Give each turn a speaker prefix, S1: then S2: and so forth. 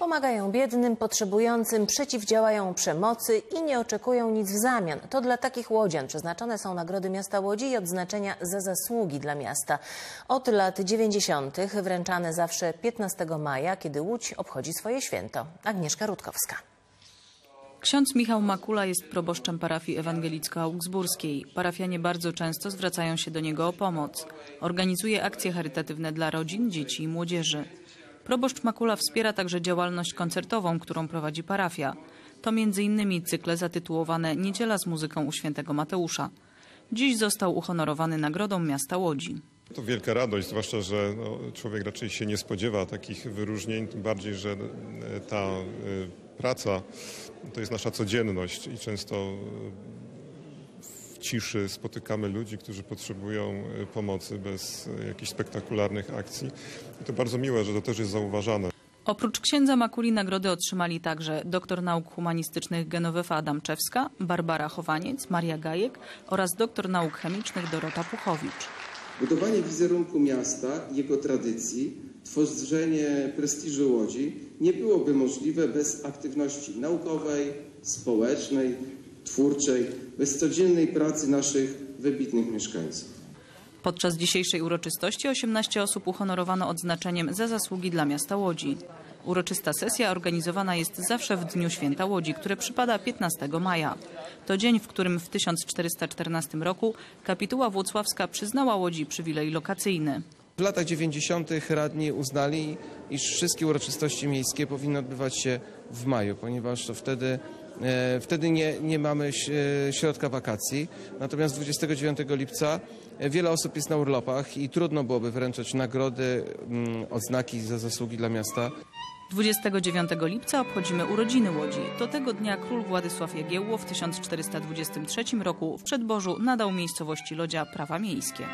S1: Pomagają biednym, potrzebującym, przeciwdziałają przemocy i nie oczekują nic w zamian. To dla takich łodzian przeznaczone są nagrody miasta Łodzi i odznaczenia za zasługi dla miasta. Od lat 90. wręczane zawsze 15 maja, kiedy Łódź obchodzi swoje święto. Agnieszka Rutkowska.
S2: Ksiądz Michał Makula jest proboszczem parafii ewangelicko-augsburskiej. Parafianie bardzo często zwracają się do niego o pomoc. Organizuje akcje charytatywne dla rodzin, dzieci i młodzieży. Proboszcz Makula wspiera także działalność koncertową, którą prowadzi parafia. To m.in. cykle zatytułowane Niedziela z muzyką u świętego Mateusza. Dziś został uhonorowany nagrodą miasta Łodzi.
S3: To wielka radość, zwłaszcza, że no, człowiek raczej się nie spodziewa takich wyróżnień, tym bardziej, że e, ta e, praca to jest nasza codzienność i często ciszy spotykamy ludzi, którzy potrzebują e, pomocy bez e, jakichś spektakularnych akcji. I to bardzo miłe, że to też jest zauważane.
S2: Oprócz księdza Makuli nagrody otrzymali także doktor nauk humanistycznych Genowefa Adamczewska, Barbara Chowaniec, Maria Gajek oraz doktor nauk chemicznych Dorota Puchowicz.
S4: Budowanie wizerunku miasta, jego tradycji, tworzenie prestiżu Łodzi nie byłoby możliwe bez aktywności naukowej, społecznej, twórczej, bez codziennej pracy naszych wybitnych mieszkańców.
S2: Podczas dzisiejszej uroczystości 18 osób uhonorowano odznaczeniem za zasługi dla miasta Łodzi. Uroczysta sesja organizowana jest zawsze w Dniu Święta Łodzi, które przypada 15 maja. To dzień, w którym w 1414 roku kapituła włocławska przyznała Łodzi przywilej lokacyjny.
S5: W latach 90. radni uznali, iż wszystkie uroczystości miejskie powinny odbywać się w maju, ponieważ to wtedy, wtedy nie, nie mamy e, środka wakacji. Natomiast 29 lipca e, wiele osób jest na urlopach i trudno byłoby wręczać nagrody, mm, odznaki za zasługi dla miasta.
S2: 29 lipca obchodzimy urodziny Łodzi. Do tego dnia król Władysław Jagiełło w 1423 roku w Przedbożu nadał miejscowości Lodzia prawa miejskie.